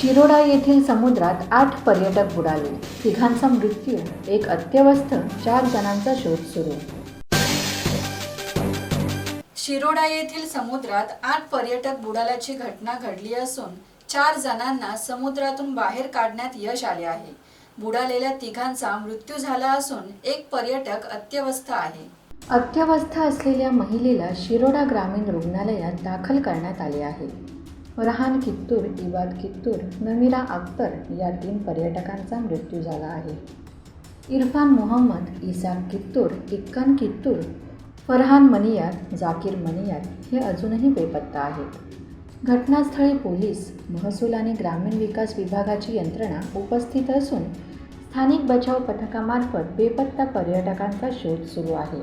शिरोडा येथील समुद्रात आठ पर्यटक बुडाले. तिघांचा मृत्यू एक अत्यवस्थ चार जणांचा शोध सुरू. शिरोडा येथील समुद्रात आठ पर्यटक बुडाल्याची घटना घडली असून चार जणांना समुद्रातून बाहेर काढण्यात यश आले आहे. बुडालेल्या तिघांचा मृत्यू झाला असून एक पर्यटक अत्यवस्थ आहे. अत्यवस्थ असलेल्या महिलेला शिरोडा ग्रामीण रुग्णालयात दाखल करण्यात आले आहे. रहान कित्तूर इवाद कित्तूर नमिरा अख्तर या तीन पर्यटकांचा मृत्यू झाला आहे. इरफान मोहम्मद इसाक कित्तूर इक्कान कित्तूर फरहान मनियार जाकीर मनियार हे अजूनही बेपत्ता आहेत. घटनास्थळी पोलीस महसूल आणि ग्रामीण विकास विभागाची यंत्रणा उपस्थित असून स्थानिक बचाव पथकामार्फत बेपत्ता पर्यटकांचा शोध सुरू आहे.